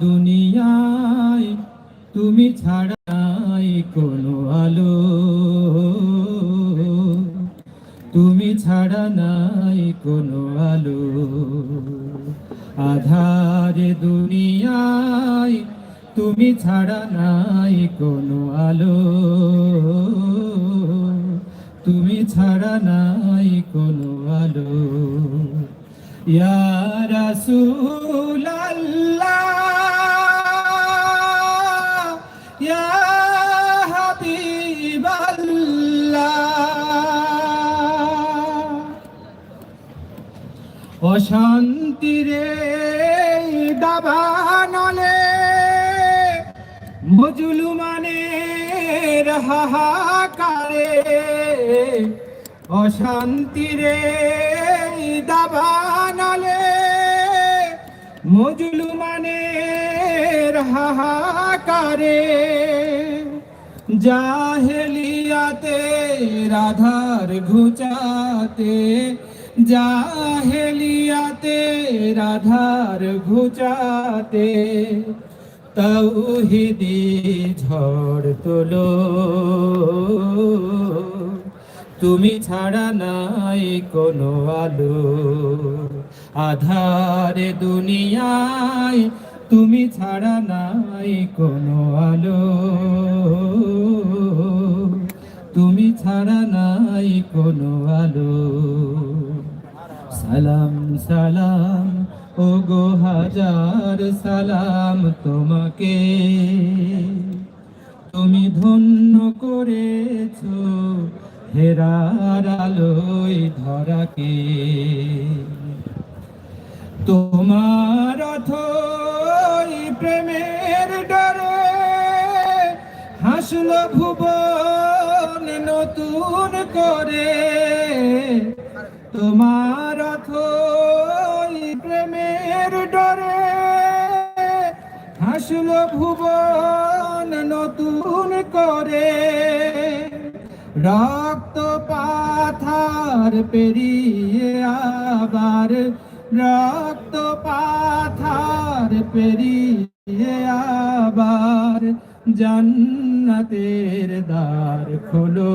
দুনিয়ায় তুমি ছাড়া নাই কোনো আলো। তুমি ছাড়া নাই কোনো আলো। আধারে দুনিয়ায় তুমি ছাড়া নাই কোনো আলো। তুমি ছাড়া নাই কোনো আলো। ইয়া ইয়া অশান্তিরে দাবানলে মজুলুমানের হাহাকারে। অশান্তিরে দাবানলে মজুলুমানের হাহাকারে। জাহেলিয়াতে রাধার ঘুচাতে জাহেলিয়াতে রাধার ঘুচাতে তৌহিদি ঝড় তোলো তুমি ছাড়া নাই কোনো আলো আধারে দুনিয়ায় তুমি ছাড়া নাই কোনো আলো তুমি ছাড়া নাই কোনো আলো সালাম সালাম ও গো হাজার সালাম তোমাকে। তুমি ধন্য করেছ হেরার আলোয় ধরাকে। তোমার অথই প্রেমের ডরে হাসল ভুবন নতুন করে। তোমার প্রেমের ডরে হাসল ভুবন নতুন করে। রক্ত পাথার পেরিয়ে আবার, রক্ত পাথার পেরিয়ে আবার জান্নাতের দ্বার খোলো।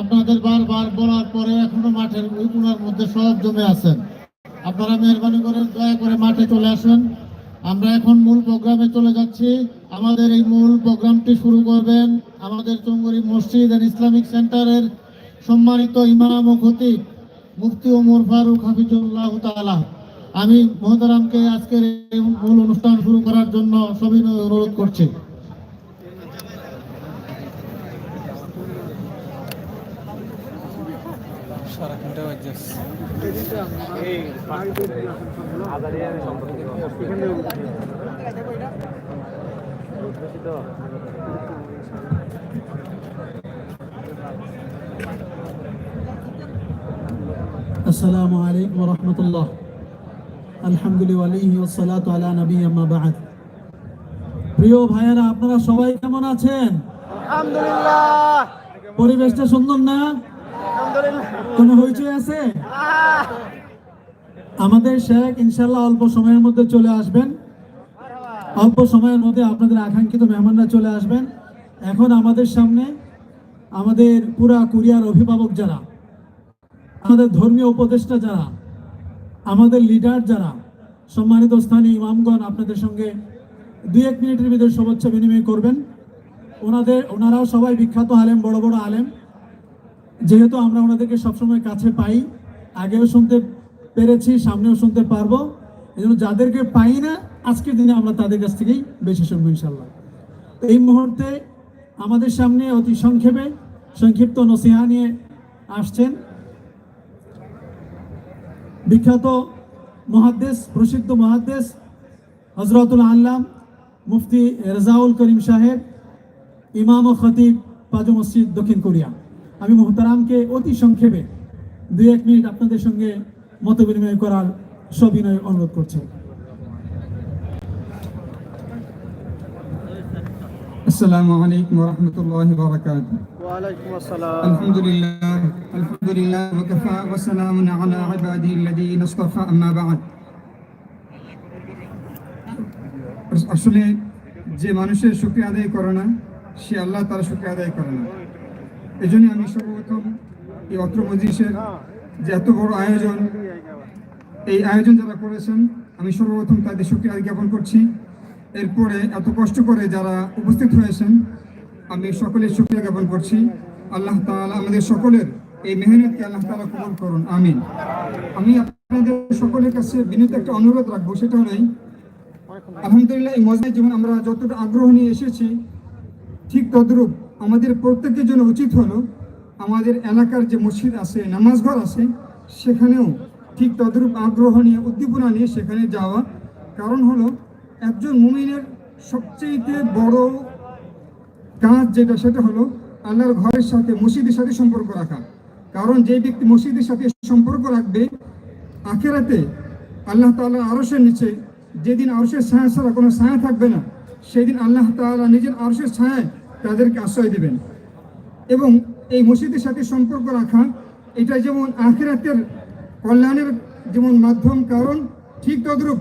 আপনাদের বারবার বলার পরে এখনও মাঠের ওই কোনার মধ্যে সব জমে আছেন। আপনারা মেহরবানি করে, দয়া করে মাঠে চলে আসেন। আমরা এখন মূল প্রোগ্রামে চলে যাচ্ছি। আমাদের এই মূল প্রোগ্রামটি শুরু করবেন আমাদের চঙ্গরি মসজিদ এন্ড ইসলামিক সেন্টারের সম্মানিত ইমাম ও খতিব মুফতি ওমর ফারুক হাফিজুল্লাহ তাআলা। আমি মহতারামকে আজকের এই মূল অনুষ্ঠান শুরু করার জন্য সবিনয় অনুরোধ করছি। আসসালামু আলাইকুম রহমতুল্লাহ। আলহামদুলিল্লাহ ওসালাত আলা নবী আম্মা বাদ। প্রিয় ভাইয়েরা আপনারা সবাই কেমন আছেন? আলহামদুলিল্লাহ। পরিবেশটা সুন্দর না? কোনো হইচই আছে? আমাদের শেখ ইনশাল্লাহ অল্প সময়ের মধ্যে চলে আসবেন। অল্প সময়ের মধ্যে আপনাদের আকাঙ্ক্ষিত মেহমানরা চলে আসবেন। এখন আমাদের সামনে আমাদের পুরা কুরিয়ার অভিভাবক যারা, আমাদের ধর্মীয় উপদেষ্টা যারা, আমাদের লিডার যারা, সম্মানিত স্থানীয় ইমামগণ আপনাদের সঙ্গে দুই এক মিনিটের ভিতরে শুভেচ্ছা বিনিময় করবেন। ওনাদের ওনারাও সবাই বিখ্যাত আলেম, বড় বড় আলেম। যেহেতু আমরা ওনাদেরকে সবসময় কাছে পাই, আগেও শুনতে পেরেছি, সামনেও শুনতে পারব। এই জন্য যাদেরকে পাই না, আজকের দিনে আমরা তাদের কাছ থেকেই বেশি শুনব ইনশাল্লাহ এই মুহূর্তে আমাদের সামনে অতি সংক্ষেপে সংক্ষিপ্ত নসিহা নিয়ে আসছেন বিখ্যাত মহাদ্দেশ, প্রসিদ্ধ মহাদ্দেশ হজরতুল আল্লাম মুফতি রেজাউল করিম সাহেব, ইমাম ও খতিব পাজু মসজিদ দক্ষিণ কোরিয়া। আমি মোহতারামকে অতি সংক্ষেপে দুই এক মিনিট আপনাদের সঙ্গে মত বিনিময় করার সবিনয় অনুরোধ করছি السلام عليكم ورحمة الله وبركاته ওয়ালাইকুম আসসালাম الحمد لله الحمد لله وكفى وسلام على عباده الذين اصطفى أما بعد আসলে যে মানুষের শুক্রিয়া আদায় করে না সে আল্লাহ তার শুক্রিয়া আদায় করে না এই আমি সর্বপ্রথম এই অত্র মজলিসের যে এত বড় আয়োজন এই আয়োজন যারা করেছেন আমি সর্বপ্রথম তাদের শুক্রিয়া জ্ঞাপন করছি। এরপরে এত কষ্ট করে যারা উপস্থিত হয়েছেন আমি সকলের শুক্রিয়া জ্ঞাপন করছি। আল্লাহ তাআলা আমাদের সকলের এই মেহনতকে আল্লাহ তালা কবুল করুন আমিন। আমি আপনাদের সকলের কাছে বিনীত একটা অনুরোধ রাখব সেটা হলো এই, আলহামদুলিল্লাহ এই মজায় যেমন আমরা যতটা আগ্রহ নিয়ে এসেছি ঠিক তদ্রূপ আমাদের প্রত্যেকের জন্য উচিত হলো আমাদের এলাকার যে মসজিদ আছে নামাজ ঘর আছে, সেখানেও ঠিক তদ্রূপ আগ্রহ নিয়ে, উদ্দীপনা নিয়ে সেখানে যাওয়া। কারণ হলো একজন মুমিনের সবচেয়ে বড় কাজ যেটা, সেটা হলো আল্লাহর ঘরের সাথে মসজিদের সাথে সম্পর্ক রাখা। কারণ যে ব্যক্তি মসজিদের সাথে সম্পর্ক রাখবে, আখেরাতে আল্লাহ তাআলা আরশের নিচে, যেদিন আরশের ছায়া ছাড়া কোনো ছায়া থাকবে না, সেদিন আল্লাহ তাআলা নিজের আরশের ছায়ায় তাদেরকে আশ্রয় দিবেন। এবং এই মসজিদের সাথে সম্পর্ক রাখা, এটা যেমন আখেরাতের কল্যাণের যেমন মাধ্যম, কারণ ঠিক তদ্রূপ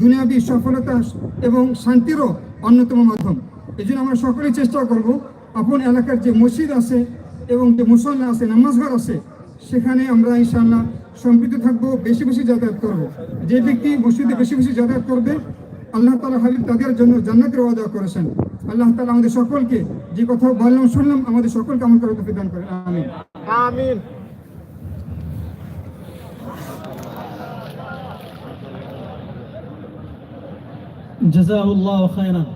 দুনিয়াবী সফলতা এবং শান্তিরও অন্যতম মাধ্যম। এই জন্য আমরা সকলেই চেষ্টা করব আপন এলাকার যে মসজিদ আছে এবং যে মুসল্লা আছে, নামাজঘর আছে, সেখানে আমরা ইনশাআল্লাহ সম্পৃক্ত থাকব, বেশি বেশি যাতায়াত করব। যে ব্যক্তি মসজিদে বেশি বেশি যাতায়াত করবে, আল্লাহ তালা হাবিব তাদের জন্য জান্নাতের ওয়াদা করেছেন। আল্লাহ তালা আমাদের সকলকে যে কথা বললাম শুনলাম আমাদের সকলকে আমল করার তৌফিক দান করেন। আমিন। আমিন। জাজাউল্লাহ খায়রান।